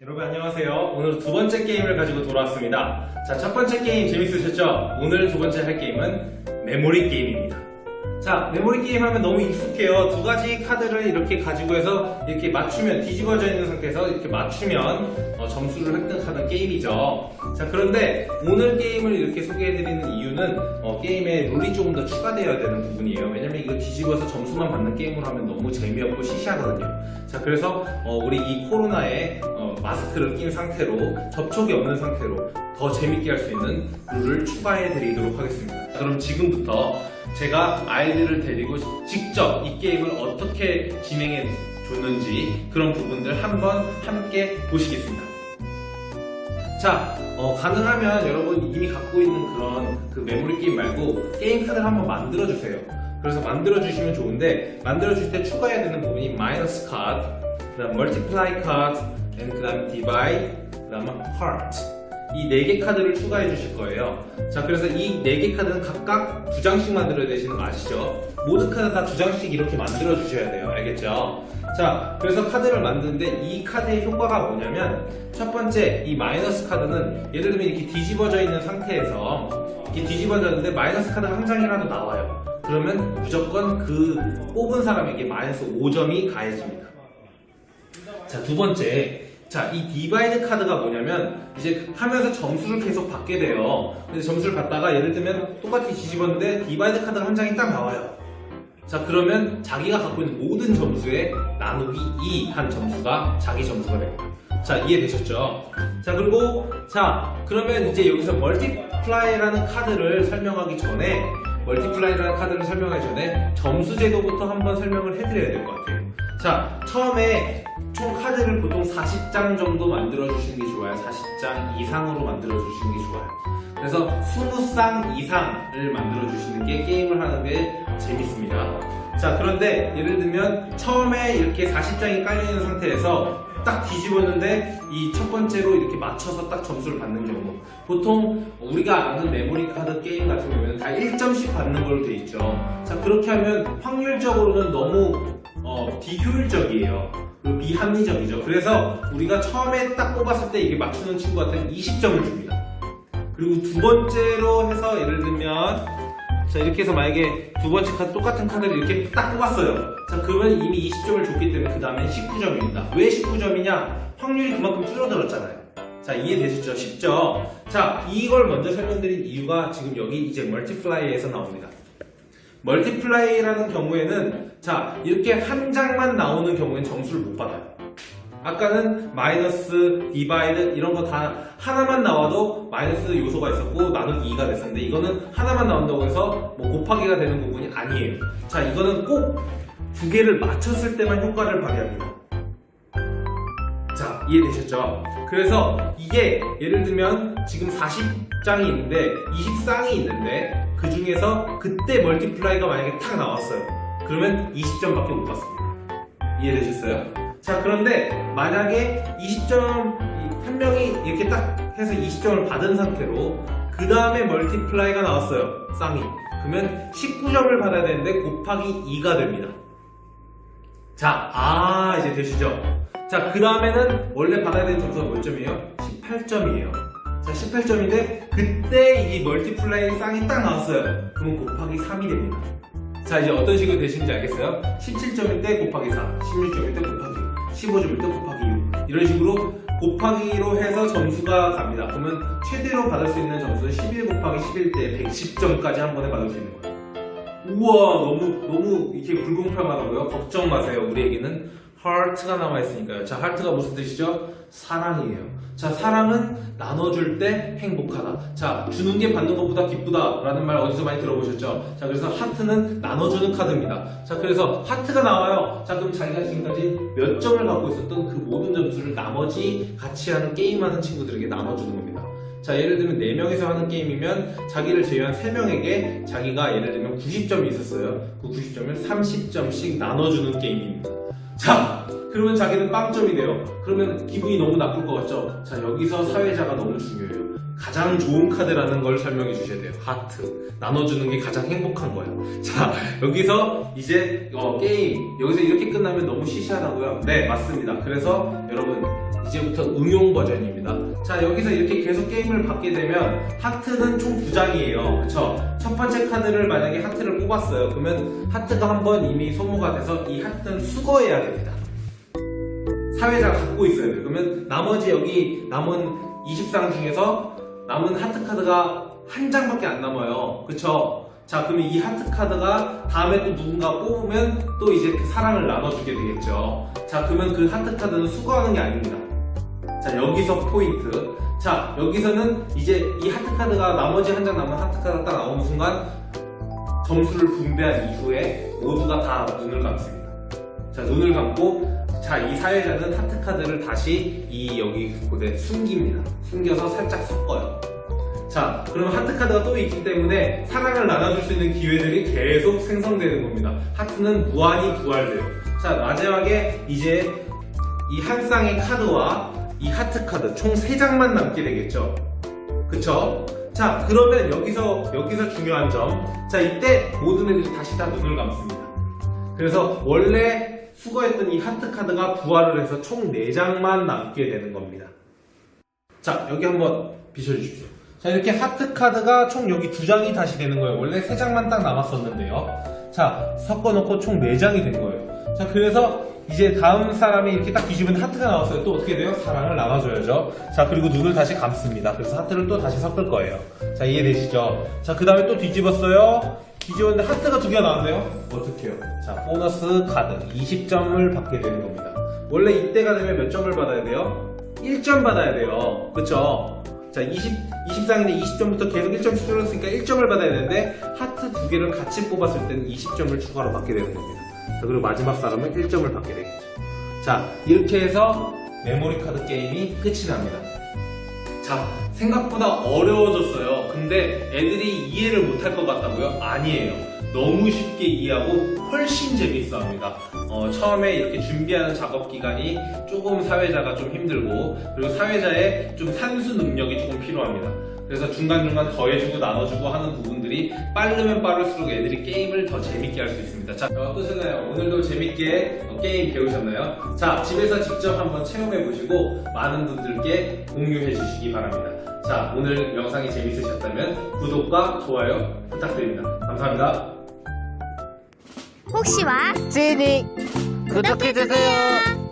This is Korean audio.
여러분 안녕하세요. 오늘 두 번째 게임을 가지고 돌아왔습니다. 자, 첫 번째 게임 재밌으셨죠? 오늘 두 번째 할 게임은 메모리 게임입니다. 자, 메모리 게임 하면 너무 익숙해요. 두 가지 카드를 이렇게 가지고 해서 이렇게 맞추면, 뒤집어져 있는 상태에서 이렇게 맞추면 어, 점수를 획득하는 게임이죠. 자, 그런데 오늘 게임을 이렇게 소개해드리는 이유는 어, 게임에 룰이 조금 더 추가되어야 되는 부분이에요. 왜냐면 이거 뒤집어서 점수만 받는 게임으로 하면 너무 재미없고 시시하거든요. 자, 그래서 어, 우리 이 코로나에 어, 마스크를 낀 상태로 접촉이 없는 상태로 더 재밌게 할 수 있는 룰을 추가해 드리도록 하겠습니다. 자, 그럼 지금부터 제가 아이들을 데리고 직접 이 게임을 어떻게 진행해 줬는지 그런 부분들 한번 함께 보시겠습니다. 자, 어, 가능하면 여러분 이미 갖고 있는 그런 그 메모리 게임 말고 게임 카드를 한번 만들어 주세요. 그래서 만들어 주시면 좋은데 만들어 주실 때 추가해야 되는 부분이 마이너스 카드, 그다음 멀티플라이 카드, 그다음 디바이, 그다음 하트. 이네개 카드를 추가해 주실 거예요. 자, 그래서 이네개 카드는 각각 두 장씩 만들어야 되시는 거 아시죠? 모든 카드 다 두 장씩 이렇게 만들어 주셔야 돼요. 알겠죠? 자, 그래서 카드를 만드는데 이 카드의 효과가 뭐냐면 첫 번째 이 마이너스 카드는 예를 들면 이렇게 뒤집어져 있는 상태에서 이렇게 뒤집어졌는데 마이너스 카드가 한 장이라도 나와요. 그러면 무조건 그 뽑은 사람에게 마이너스 5점이 가해집니다. 자, 두 번째. 자, 이 디바이드 카드가 뭐냐면 이제 하면서 점수를 계속 받게 돼요. 그래서 점수를 받다가 예를 들면 똑같이 뒤집었는데 디바이드 카드가 한 장이 딱 나와요. 자, 그러면 자기가 갖고 있는 모든 점수에 나누기 2 한 점수가 자기 점수가 됩니다. 자, 이해되셨죠? 자, 그리고 자, 그러면 이제 여기서 멀티플라이라는 카드를 설명하기 전에 멀티플라이라는 카드를 설명하기 전에 점수 제도부터 한번 설명을 해드려야 될 것 같아요. 자, 처음에 총 카드를 보통 40장 정도 만들어 주시는 게 좋아요. 40장 이상으로 만들어 주시는 게 좋아요. 그래서 20쌍 이상을 만들어 주시는 게 게임을 하는 게 재밌습니다. 자, 그런데 예를 들면 처음에 이렇게 40장이 깔려 있는 상태에서 딱 뒤집었는데 이 첫 번째로 이렇게 맞춰서 딱 점수를 받는 경우 보통 우리가 아는 메모리 카드 게임 같은 경우에는 다 1점씩 받는 걸로 돼 있죠. 자, 그렇게 하면 확률적으로는 너무 어, 비효율적이에요. 그리고 비합리적이죠. 그래서 우리가 처음에 딱 뽑았을 때 이게 맞추는 친구한테는 20점을 줍니다. 그리고 두 번째로 해서 예를 들면 자 이렇게 해서 만약에 두 번째 카드 똑같은 카드를 이렇게 딱 뽑았어요. 자 그러면 이미 20점을 줬기 때문에 그 다음엔 19점입니다. 왜 19점이냐? 확률이 그만큼 줄어들었잖아요. 자 이해되셨죠? 쉽죠? 자 이걸 먼저 설명드린 이유가 지금 여기 이제 멀티플라이에서 나옵니다. 멀티플라이라는 경우에는 자 이렇게 한 장만 나오는 경우에는 점수를 못 받아요. 아까는 마이너스, 디바이드 이런 거 다 하나만 나와도 마이너스 요소가 있었고 나누기 2가 됐었는데 이거는 하나만 나온다고 해서 뭐 곱하기가 되는 부분이 아니에요. 자 이거는 꼭 두 개를 맞췄을 때만 효과를 발휘합니다. 자 이해되셨죠? 그래서 이게 예를 들면 지금 40장이 있는데 20쌍이 있는데 그 중에서 그때 멀티플라이가 만약에 탁 나왔어요. 그러면 20점밖에 못 받습니다. 이해되셨어요? 자, 그런데 만약에 20점, 한 명이 이렇게 딱 해서 20점을 받은 상태로 그 다음에 멀티플라이가 나왔어요. 쌍이. 그러면 19점을 받아야 되는데 곱하기 2가 됩니다. 자, 아, 이제 되시죠? 자, 그 다음에는 원래 받아야 되는 점수가 몇 점이에요? 18점이에요. 자, 18점인데 그때 이 멀티플라이 쌍이 딱 나왔어요. 그러면 곱하기 3이 됩니다. 자, 이제 어떤 식으로 되시는지 알겠어요? 17점일 때 곱하기 4, 16점일 때 곱하기 6, 15점일 때 곱하기 6. 이런 식으로 곱하기로 해서 점수가 갑니다. 그러면 최대로 받을 수 있는 점수는 11 곱하기 11 때 110점까지 한 번에 받을 수 있는 거예요. 우와, 너무, 너무 이렇게 불공평하다고요? 걱정 마세요. 우리에게는 하트가 남아 있으니까요. 자, 하트가 무슨 뜻이죠? 사랑이에요. 자, 사랑은 나눠줄 때 행복하다. 자, 주는 게 받는 것보다 기쁘다. 라는 말 어디서 많이 들어보셨죠? 자, 그래서 하트는 나눠주는 카드입니다. 자, 그래서 하트가 나와요. 자, 그럼 자기가 지금까지 몇 점을 갖고 있었던 그 모든 점수를 나머지 같이 하는 게임하는 친구들에게 나눠주는 겁니다. 자, 예를 들면 4명이서 하는 게임이면 자기를 제외한 3명에게 자기가 예를 들면 90점이 있었어요. 그 90점을 30점씩 나눠주는 게임입니다. 자, 그러면 자기는 빵점이 돼요. 그러면 기분이 너무 나쁠 것 같죠? 자, 여기서 사회자가 너무 중요해요. 가장 좋은 카드라는 걸 설명해 주셔야 돼요. 하트. 나눠주는 게 가장 행복한 거예요. 자, 여기서 이제 어, 게임. 여기서 이렇게 끝나면 너무 시시하다고요? 네, 맞습니다. 그래서 여러분, 이제부터 응용 버전입니다. 자, 여기서 이렇게 계속 게임을 받게 되면 하트는 총 두 장이에요. 그쵸? 첫 번째 카드를 만약에 하트를 뽑았어요. 그러면 하트가 한 번 이미 소모가 돼서 이 하트는 수거해야 됩니다. 사회자가 갖고 있어야 돼요. 그러면 나머지 여기 남은 20상 중에서 남은 하트 카드가 한 장밖에 안 남아요. 그쵸? 자, 그러면 이 하트 카드가 다음에 또 누군가 뽑으면 또 이제 그 사랑을 나눠주게 되겠죠. 자, 그러면 그 하트 카드는 수거하는 게 아닙니다. 자, 여기서 포인트. 자, 여기서는 이제 이 하트 카드가 나머지 한 장 남은 하트 카드가 딱 나오는 순간 점수를 분배한 이후에 모두가 다 눈을 감습니다. 자, 눈을 감고 자, 이 사회자는 하트 카드를 다시 이 여기 곳에 숨깁니다. 숨겨서 살짝 섞어요. 자, 그러면 하트 카드가 또 있기 때문에 사랑을 나눠줄 수 있는 기회들이 계속 생성되는 겁니다. 하트는 무한히 부활돼요. 자, 마지막에 이제 이 한 쌍의 카드와 이 하트 카드 총 3장만 남게 되겠죠. 그쵸? 자, 그러면 여기서, 여기서 중요한 점. 자, 이때 모든 애들이 다시 다 눈을 감습니다. 그래서 원래 수거했던 이 하트 카드가 부활을 해서 총 4장만 남게 되는 겁니다. 자, 여기 한번 비춰주십시오. 자, 이렇게 하트 카드가 총 여기 두 장이 다시 되는 거예요. 원래 세 장만 딱 남았었는데요. 자, 섞어놓고 총 4장이 된 거예요. 자, 그래서 이제 다음 사람이 이렇게 딱 뒤집으면 하트가 나왔어요. 또 어떻게 돼요? 사랑을 나눠줘야죠. 자, 그리고 눈을 다시 감습니다. 그래서 하트를 또 다시 섞을 거예요. 자, 이해되시죠? 자, 그 다음에 또 뒤집었어요. 뒤집었는데 하트가 두 개가 나왔네요. 어떻게요? 자, 보너스 카드 20점을 받게 되는 겁니다. 원래 이때가 되면 몇 점을 받아야 돼요? 1점 받아야 돼요. 그쵸? 자, 20, 20상인데 20점부터 계속 1점씩 줄었으니까 1점을 받아야 되는데 하트 두 개를 같이 뽑았을 때는 20점을 추가로 받게 되는 겁니다. 자, 그리고 마지막 사람은 1점을 받게 되겠죠. 자, 이렇게 해서 메모리 카드 게임이 끝이 납니다. 자, 생각보다 어려워졌어요. 근데 애들이 이해를 못할 것 같다고요? 아니에요. 너무 쉽게 이해하고 훨씬 재밌어 합니다. 어, 처음에 이렇게 준비하는 작업 기간이 조금 사회자가 좀 힘들고, 그리고 사회자의 좀 산수 능력이 조금 필요합니다. 그래서 중간중간 더해주고 나눠주고 하는 부분들이 빠르면 빠를수록 애들이 게임을 더 재밌게 할 수 있습니다. 자, 어떠셨나요? 오늘도 재밌게 어, 게임 배우셨나요? 자, 집에서 직접 한번 체험해 보시고 많은 분들께 공유해 주시기 바랍니다. 자, 오늘 영상이 재밌으셨다면 구독과 좋아요 부탁드립니다. 감사합니다. 혹시와? 찌니 구독해주세요.